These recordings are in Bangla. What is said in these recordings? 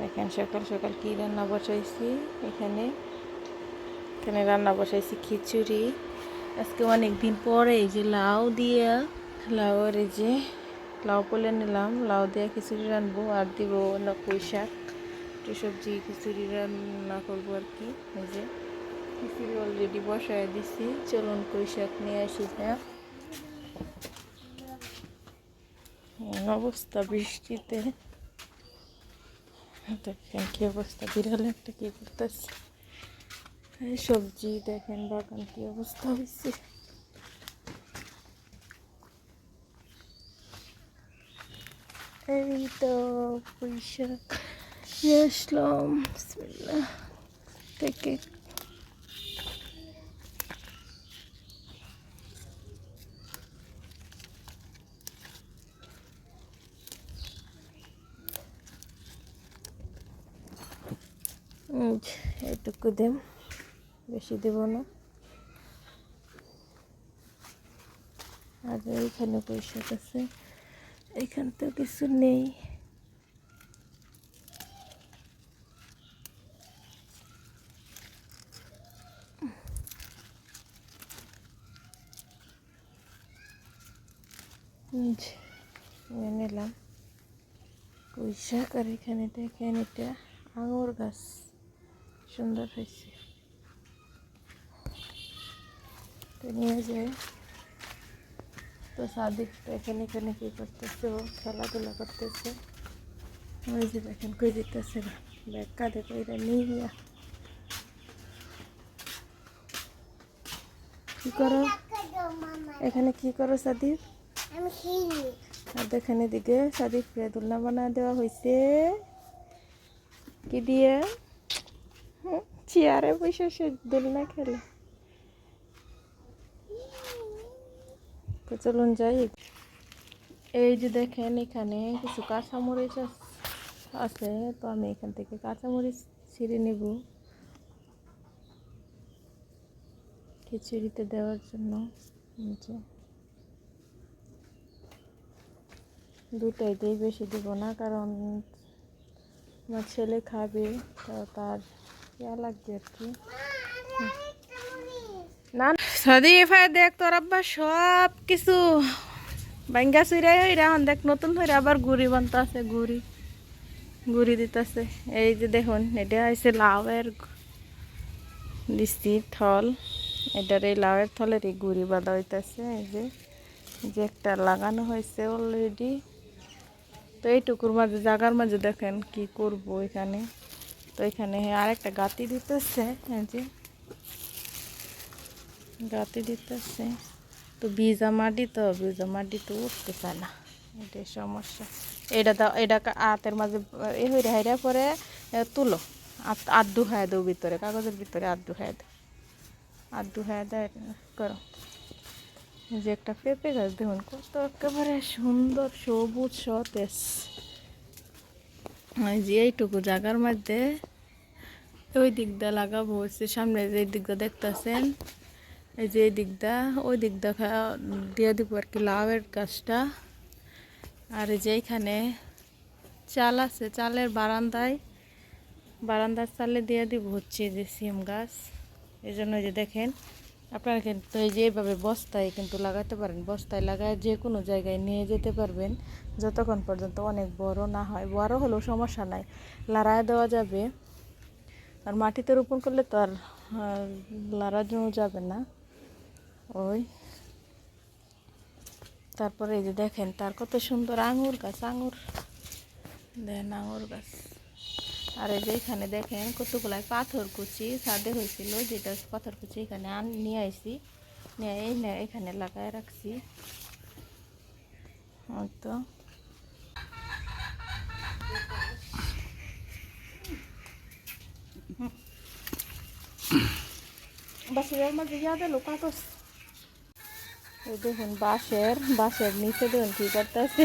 দেখেন সকাল সকাল কি রান্না বসাইছি এখানে। এখানে রান্না বসাইছি খিচুড়ি। আজকে অনেক দিন পরে এই যে লাউ দিয়ে লাউয়ের এই যে লাউ পলে নিলাম, লাউ দিয়ে খিচুড়ি রানবো আর দিব না পুঁই শাক। একটু সবজি খিচুড়ি রান্না করব আর কি, এই যে খিচুড়ি অলরেডি বসায় দিছি। চলুন পুঁই শাক নিয়ে আসি হ্যাঁ অবস্থা বৃষ্টিতে। দেখেন কি অবস্থা। বিড়ালে একটা কী করতেছে? এই সবজি দেখেন, বাগান কি অবস্থা হয়েছে এই তো পয়সা আসলাম থেকে উম, এইটুকু দেব বেশি দেব না। আর এইখানে পয়সা আছে এইখান তো কিছু নেই। নিলাম। পুঁইশাক আর এখানে দেখেন এটা আঙুর গাছ। সুন্দর হয়েছে। তো নিয়ে যায় তো সাদিক এখানে এখানে কি করতেছে? ও খেলাধুলা করতেছে। ওই যে দেখেন কই দিতেছে ব্যাগ কাঁধে কইরা নিয়ে গিয়া। কি করো? এখানে কি করো সাদিক? আর দেখেন এদিকে সাদিক প্রিয় দোলনা বানা দেওয়া হয়েছে কি দিয়ে? চেয়ারে বসে সে দোলনা খেলে তো চলুন যাই। এই যে দেখেন, এখানে কিছু কাঁচামরিচ আছে, তো আমি এখান থেকে কাঁচামরিচ ছিঁড়ে নেব। খিচুড়িতে দেওয়ার জন্য দুটাই, দিই বেশি দিব না, কারণ আমার ছেলে খাবে, তো তার ইয়া না দেখ তোর আব্বা দেখ নতুন আবার গুড়ি দিতেছে। এই যে দেখুন লাউয়ের থল। এই থলের এই বাঁধা হইতেছে, এই যে। যে একটা লাগানো হয়েছে অলরেডি তো এইটুকুর মাঝে, জাগার মাঝে দেখেন কি করব এখানে। তো এখানে আরেকটা গাতি দিতেছে, এই যে। গাতি দিতেছে। তো ভিজা মাটি তো, ভিজা মাটি তো উঠতে চায় না। এটাই সমস্যা। এটা দাও, এটা আতের মাঝে, এ হইরে হাইরা পরে তুলো। আত- আধ হায় দাও ভিতরে, কাগজের ভিতরে আধ হায় দাও। আধ হায় দেয় করো। যে একটা পেঁপে গাছ দেখুন, কত একেবারে সুন্দর সবুজ সতেজ। এই যে এইটুকু জায়গার মধ্যে ওই দিকটা লাগাবো হচ্ছে সামনে যে দিকটা দেখতেছেন? এই যে এই দিকটা, ওই দিকটা দিয়ে দিব আর কি লাউয়ের গাছটা। আর এই চাল আছে, চালের বারান্দায়, বারান্দার চালে দিয়ে দিব হচ্ছে যে সিম গাছ। এই জন্য যে দেখেন আপনারা কিন্তু এই যে এইভাবে বস্তায় কিন্তু লাগাতে পারেন। বস্তায় লাগায় যে কোনো জায়গায় নিয়ে যেতে পারবেন। যতক্ষণ পর্যন্ত অনেক বড় না হয়। বড় হলেও সমস্যা নাই। লাড়ায় দেওয়া যাবে। আর মাটিতে রোপণ করলে তো আর লাড়ানো যাবে না। ওই। তারপরে এই যে দেখেন, তার কত সুন্দর আঙুর গাছ, আঙুর। দেন আঙুর গাছ। আর এই দেখেন কতগুলাই পাথর কুচি ছাদে হয়েছিল, যেটা পাথর কুচি এখানে আন, নিয়ে আইছি। নিয়ে এই এখানে লাগায় রাখছি। তো। বাসের ইয়াদে লোকাকস এই দেখুন বাঁশের বাঁশের নিচে দেখুন কী করতেছে।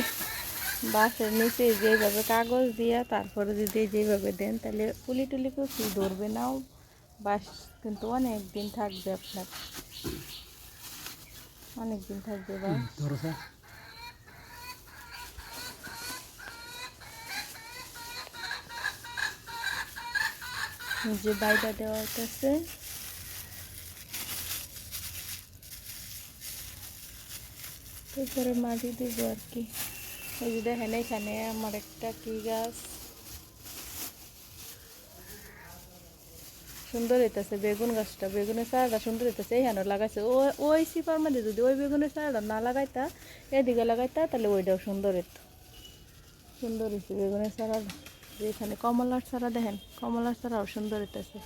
বাঁশের নিচে যেভাবে কাগজ দিয়া তারপরে যদি যেভাবে দেন তাহলে পুলি টুলি কিছু ধরবে নাও। বাঁশ কিন্তু অনেক দিন থাকবে আপনার। অনেক দিন থাকবে এই যে বাইটা দেওয়া হইতেছে। তারপরে মাটি দিব আর কি। এই যে দেখেন, এখানে আমার একটা কি গাছ। সুন্দর হইতেছে বেগুন গাছটা, বেগুনের চারাটা সুন্দর হইতেছে এইখানে লাগাইছে। ও, ওই সিপার মধ্যে যদি ওই বেগুনের চারাটা না লাগাইতা, এদিকে লাগাইতা, তাহলে ওইটাও সুন্দর হইতো। সুন্দর হয়েছে বেগুনের চারা যে এখানে কমলার চারা দেখেন, কমলার চারাও সুন্দর হইতেছে।